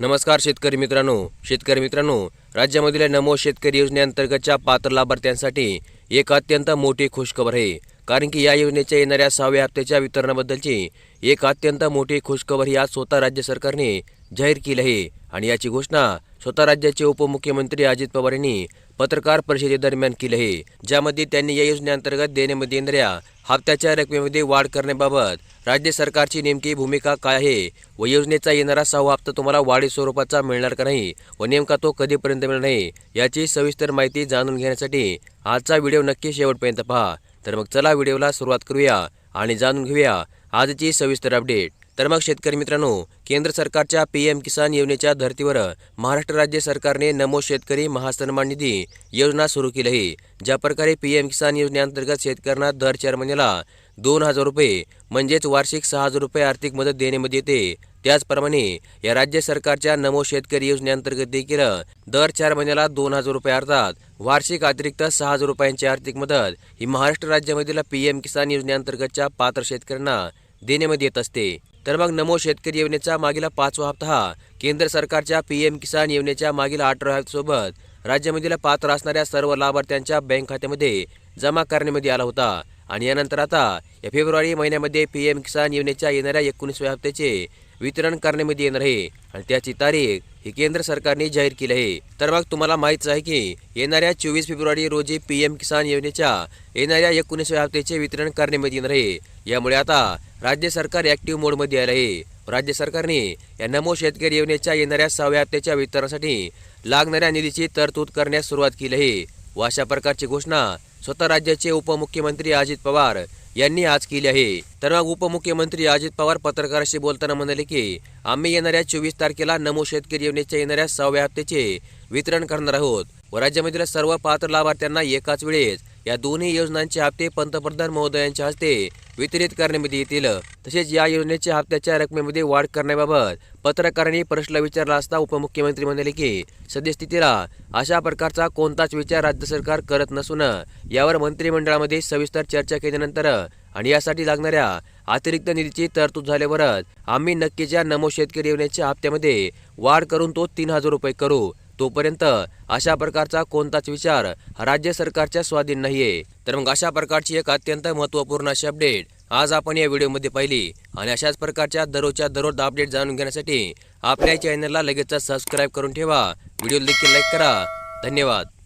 नमस्कार शेतकरी मित्रांनो. शेतकरी मित्रांनो राज्यामधील नमो शेतकरी योजनेअंतर्गतच्या पात्र लाभार्थ्यांसाठी एक अत्यंत मोठी खुशखबर आहे. कारण की या योजनेच्या येणाऱ्या सहाव्या हप्त्याच्या वितरणाबद्दलची एक अत्यंत मोठी खुशखबर ही आज स्वतः राज्य सरकारने जाहीर केली आहे. आणि याची घोषणा स्वतः राज्याचे उपमुख्यमंत्री अजित पवार यांनी पत्रकार परिषदेदरम्यान केली आहे ज्यामध्ये त्यांनी या योजनेअंतर्गत देण्यामध्ये येणाऱ्या हप्त्याच्या रकमेमध्ये वाढ करण्याबाबत राज्य सरकारची नेमकी भूमिका काय आहे व योजनेचा येणारा सहावा हप्ता तुम्हाला वाढी स्वरूपाचा मिळणार का नाही व नेमका तो कधीपर्यंत मिळणार नाही याची सविस्तर माहिती जाणून घेण्यासाठी आजचा व्हिडिओ नक्की शेवटपर्यंत पहा. तर मग चला व्हिडिओला सुरुवात करूया आणि जाणून घेऊया आजची सविस्तर अपडेट. तर मग शेतकरी मित्रांनो केंद्र सरकारच्या पी एम किसान योजनेच्या धर्तीवर महाराष्ट्र राज्य सरकारने नमो शेतकरी महासन्मान निधी योजना सुरू केली आहे ज्या प्रकारे पी एम किसान योजनेअंतर्गत शेतकऱ्यांना दर चार महिन्याला दोन हजार रुपये म्हणजेच वार्षिक सहा हजार रुपये आर्थिक मदत देण्यामध्ये येते. त्याचप्रमाणे या राज्य सरकारच्या नमो शेतकरी योजनेअंतर्गत देखील दर चार महिन्याला दोन हजार रुपये अर्थात वार्षिक अतिरिक्त सहा हजार रुपयांची आर्थिक मदत ही महाराष्ट्र राज्यामधील पी एम किसान योजनेअंतर्गतच्या पात्र शेतकऱ्यांना देण्यामध्ये येत असते. तर मग नमो शेतकरी योजनेचा मागील पाचवा हप्ता हा. केंद्र सरकारच्या पी एम किसान योजनेच्या मागील अठरा सोबत राज्यामधील पात्र असणाऱ्या सर्व लाभार्थ्यांच्या बँक खात्यामध्ये जमा करण्यामध्ये आला होता. आणि यानंतर आता या फेब्रुवारी महिन्यामध्ये पी एम किसान योजनेच्या येणाऱ्या एकोणीसव्या हप्त्याचे वितरण करण्यामध्ये येणार आहे. आणि त्याची तारीख ही केंद्र सरकारने जाहीर केली आहे. तर मग तुम्हाला माहीतच आहे की येणाऱ्या चोवीस फेब्रुवारी रोजी पी एम किसान योजनेच्या येणाऱ्या एकोणीसव्या हप्त्याचे वितरण करण्यामध्ये येणार आहे. यामुळे आता राज्य सरकार ॲक्टिव्ह मोडमध्ये आलं आहे राज्य सरकारने या नमो शेतकरी योजनेच्या येणाऱ्या सहाव्या हप्त्याच्या वितरणासाठी लागणाऱ्या निधीची तरतूद करण्यास सुरुवात केली आहे. व अशा प्रकारची घोषणा स्वतः राज्याचे उपमुख्यमंत्री अजित पवार यांनी आज केली आहे. तर मग उपमुख्यमंत्री अजित पवार पत्रकाराशी बोलताना म्हणाले की आम्ही येणाऱ्या चोवीस तारखेला नमो शेतकरी योजनेच्या येणाऱ्या सहाव्या हप्त्याचे वितरण करणार आहोत. व राज्यामधील सर्व पात्र लाभार्थ्यांना एकाच वेळेस या दोन्ही योजनांचे हप्ते पंतप्रधान महोदयांच्या हस्ते वितरित करण्यामध्ये येतील. तसेच या योजनेच्या हप्त्याच्या रकमेमध्ये वाढ करण्याबाबत पत्रकारांनी प्रश्न विचारला असता उपमुख्यमंत्री म्हणाले की सद्यस्थितीला अशा प्रकारचा कोणताच विचार राज्य सरकार करत नसून यावर मंत्रिमंडळामध्ये सविस्तर चर्चा केल्यानंतर आणि यासाठी लागणाऱ्या अतिरिक्त निधीची तरतूद झाल्यावरच आम्ही नक्कीच्या नमो शेतकरी योजनेच्या हप्त्यामध्ये वाढ करून तो तीन हजार रुपये करू. तोपर्यंत अशा प्रकारचा कोणताच विचार हा राज्य सरकारच्या स्वाधीन नाहीये. तर मग अशा प्रकारची एक अत्यंत महत्त्वपूर्ण अशी अपडेट आज आपण या व्हिडिओमध्ये पाहिली. आणि अशाच प्रकारच्या दररोजच्या दररोज अपडेट जाणून घेण्यासाठी आपल्या चॅनलला लगेचच सबस्क्राईब करून ठेवा. व्हिडिओ देखील लाईक करा. धन्यवाद.